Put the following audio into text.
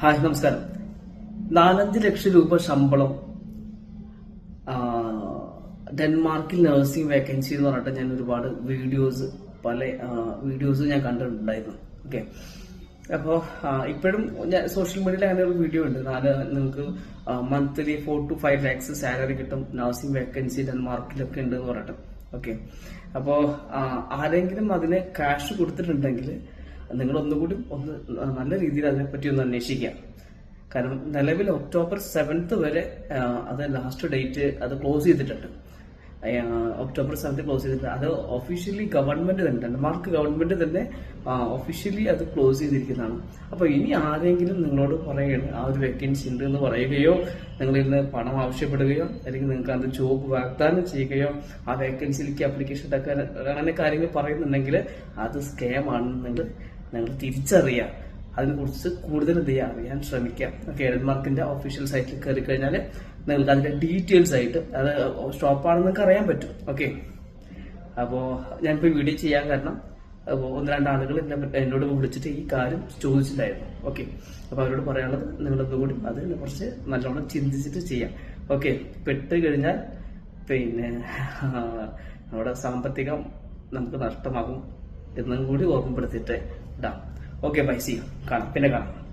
Hi നമസ്കാരം. നാലഞ്ച് ലക്ഷം രൂപ ശമ്പളം ഡെൻമാർക്കിൽ നഴ്സിംഗ് വേക്കൻസി എന്ന് പറഞ്ഞിട്ട് ഞാൻ ഒരുപാട് വീഡിയോസ് പല വീഡിയോസ് ഞാൻ കണ്ടിട്ടുണ്ടായിരുന്നു. ഓക്കെ. അപ്പോൾ ഇപ്പോഴും ഞാൻ സോഷ്യൽ മീഡിയയിൽ അങ്ങനെ ഒരു വീഡിയോ ഉണ്ട്. നാല് നിങ്ങൾക്ക് monthly four two five lakhs salary കിട്ടും നഴ്സിംഗ് വേക്കൻസി ഡെൻമാർക്കിലൊക്കെ ഉണ്ട് എന്ന് പറഞ്ഞിട്ട്. ഓക്കെ. അപ്പോൾ ആരെങ്കിലും അതിന് ക്യാഷ് കൊടുത്തിട്ടുണ്ടെങ്കിൽ നിങ്ങൾ ഒന്നുകൂടി ഒന്ന് നല്ല രീതിയിൽ അതിനെപ്പറ്റി ഒന്ന് അന്വേഷിക്കുക. കാരണം നിലവിൽ ഒക്ടോബർ സെവൻത്ത് വരെ അത് ലാസ്റ്റ് ഡേറ്റ് അത് ക്ലോസ് ചെയ്തിട്ടുണ്ട്. ഒക്ടോബർ സെവൻത്ത് ക്ലോസ് ചെയ്തിട്ടുണ്ട്. അത് ഒഫീഷ്യലി ഗവൺമെന്റ് തന്നെ ഡെൻമാർക്ക് ഗവൺമെന്റ് തന്നെ ഒഫീഷ്യലി അത് ക്ലോസ് ചെയ്തിരിക്കുന്നതാണ്. അപ്പൊ ഇനി ആരെങ്കിലും നിങ്ങളോട് പറയുകയാണ് ആ ഒരു വേക്കൻസി ഉണ്ട് എന്ന് പറയുകയോ നിങ്ങൾ ഇന്ന് പണം ആവശ്യപ്പെടുകയോ അല്ലെങ്കിൽ നിങ്ങൾക്ക് അത് ജോബ് വാഗ്ദാനം ചെയ്യുകയോ ആ വേക്കൻസിയിലേക്ക് അപ്ലിക്കേഷൻ ഇട്ടൊക്കെ അങ്ങനെ കാര്യങ്ങൾ പറയുന്നുണ്ടെങ്കിൽ അത് സ്കാം ആണെന്ന് നിങ്ങൾ നിങ്ങൾ തിരിച്ചറിയാം. അതിനെക്കുറിച്ച് കൂടുതൽ ചെയ്യാം അറിയാൻ ശ്രമിക്കാം. ഓക്കെ എഡൻമാർക്കിന്റെ ഒഫീഷ്യൽ സൈറ്റിൽ കയറി കഴിഞ്ഞാൽ നിങ്ങൾക്ക് അതിന്റെ ഡീറ്റെയിൽസ് ആയിട്ട് അത് സ്റ്റോപ്പാണെന്ന് നിങ്ങൾക്ക് അറിയാൻ പറ്റും. ഓക്കെ. അപ്പോൾ ഞാനിപ്പോൾ വീഡിയോ ചെയ്യാൻ കാരണം അപ്പോൾ ഒന്ന് രണ്ട് ആളുകൾ എന്നെ എന്നോട് വിളിച്ചിട്ട് ഈ കാര്യം ചോദിച്ചിട്ടുണ്ടായിരുന്നു. ഓക്കെ. അപ്പോൾ അവരോട് പറയാനുള്ളത് നിങ്ങളൊന്നും കൂടി അതിനെ കുറിച്ച് നല്ലോണം ചിന്തിച്ചിട്ട് ചെയ്യാം. ഓക്കെ. പെട്ട് കഴിഞ്ഞാൽ പിന്നെ നമ്മുടെ സാമ്പത്തികം നമുക്ക് നഷ്ടമാകും. എന്നും കൂടി ഓർമ്മപ്പെടുത്തിയിട്ട് ഇടാം. ഓക്കെ ബൈ സി കാണാം. പിന്നെ കാണാം.